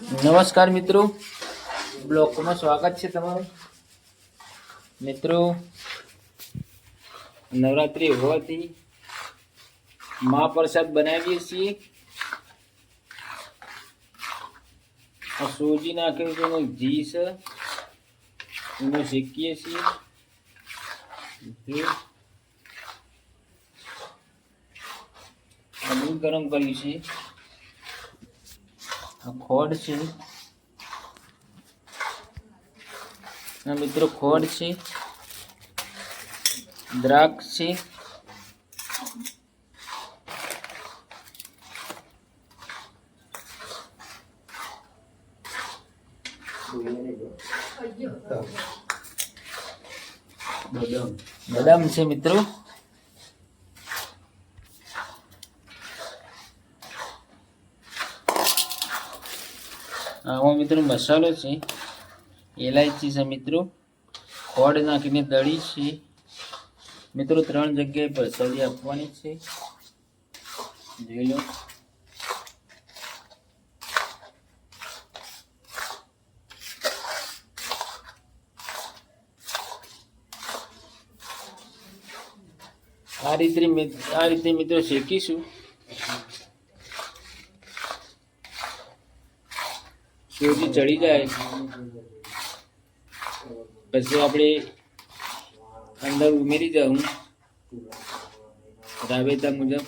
નમસ્કાર મિત્રો. બ્લોકમાં સ્વાગત છે તમારું. મિત્રો, નવરાત્રિ હોવાથી મહાપ્રસાદ બનાવીએ છીએ. સોજી નાખ્યું છે એમાં ઘી છે. એમાં શેકીએ છીએ. દૂધ ગરમ કર્યું છે આ ખોડ છે. આ મિત્રો ખોડ છે. દ્રાક્ષ છે. બદામ. છે મિત્રો. આમાં મિત્રો મસાલો છે એલાયચી છે મિત્રો, ખોડ નાખીને દળી છે. મિત્રો ત્રણ જગ્યાએ પ્રસાદી આપવાની છે. જોઈ લો. આ રીતે આ રીતે મિત્રો શેકીશું. સોજી ચડી જાય. પછી આપણે અંદર ઉમેરી દઉં. રાબેતા મુજબ.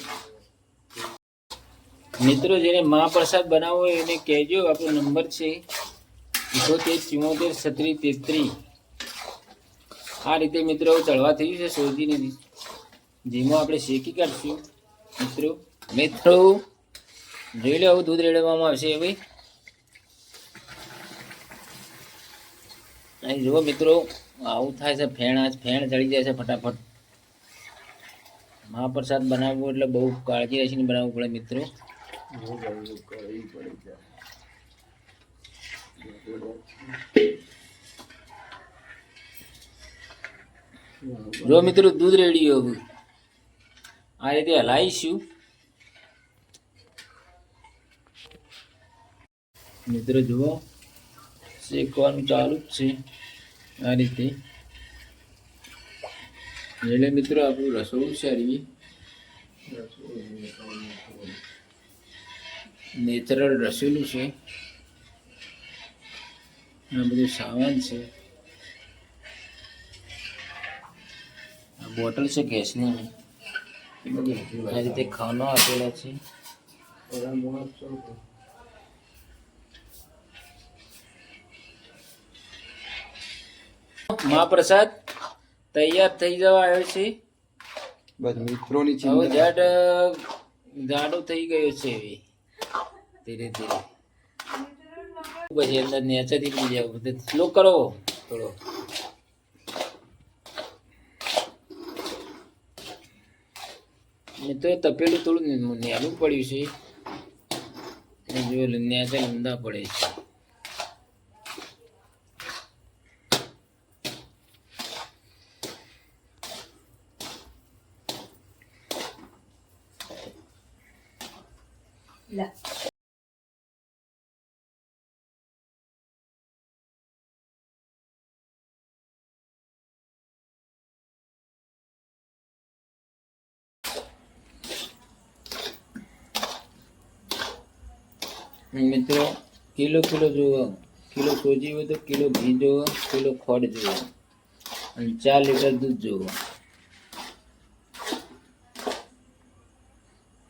મિત્રો, જેને મહાપ્રસાદ બનાવવો એને કહેજો, આપણો નંબર છે ઇઠોતેર ચુમ્મોતેર છત્રીસ તેત્રીસ આ રીતે મિત્રો ચડવા થયું છે સોજીને જેમાં આપણે શેકી કાઢશું. મિત્રો મિત્રો જોઈ આવું દૂધ રેડવામાં આવશે હવે. અહીં જુઓ મિત્રો, આવું થાય છે, ફેણ આજ ફેણ ચડી જાય છે ફટાફટ. મહાપ્રસાદ બનાવવો એટલે બહુ કાળજી રાખીને બનાવવું પડે મિત્રો. જો મિત્રો, દૂધ રેડી હોય આ રીતે હલાવીશું. મિત્રો, જુઓ. શેકવાનું ચાલુ જ છે આ રીતે એટલે મિત્રો આપણું રસોડું છે હરીએ નેચરલ રસોડું છે આ બધું સામાન છે બોટલ છે ગેસની આ રીતે ખાનો આપેલા છે મહાપ્રસાદ તૈયાર થઈ જવા આવ્યો છે. બસ મિત્રોની હવે ચિંતા જાડો થઈ ગયો છે હવે. ધીરે ધીરે. પછી અંદર નેચરથી જાવ બધે. સ્લો કરો થોડો. તો તપેલું થોડું નેલું પડ્યું છે. જો નેચર ઊંધા પડે છે. મિત્રો કિલો કિલો જુઓ કિલો સોજી હોય તો કિલો ઘી જુઓ કિલો ખોડ જુઓ અને ચાર લીટર દૂધ જુઓ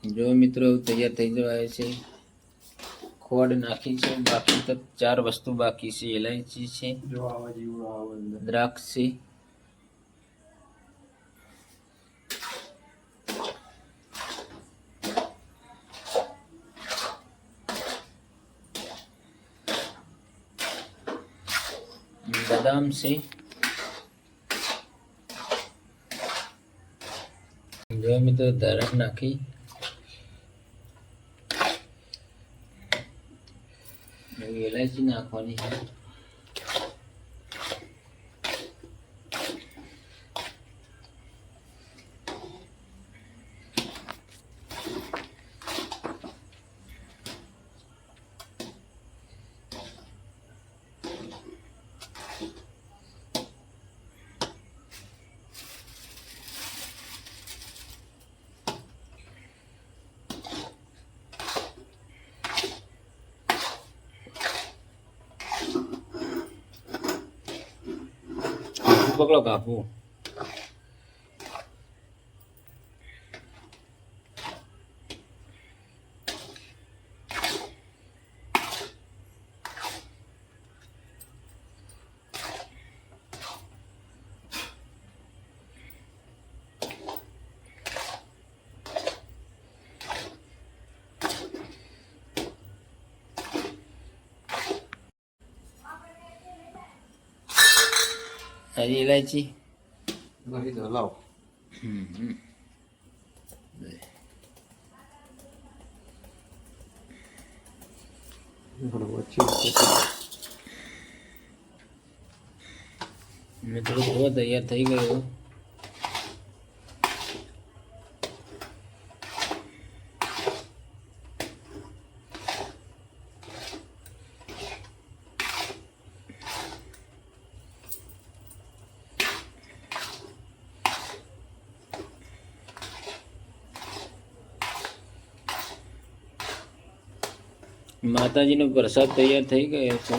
જો મિત્રો તૈયાર થઈ જવાય છે. ખોડ નાખી છે. બાકી તો ચાર વસ્તુ બાકી છે. ઇલાયચી છે દ્રાક્ષ છે. બદામ છે. જો મિત્રો ધરમ નાખી. હવે એલાયચી નાખવાની છે vou colocar, pô. હરી ઇલાયચી ભરી તો લાવો મિત્રો તૈયાર થઈ ગયો માતાજીનો પ્રસાદ તૈયાર થઈ ગયો છે.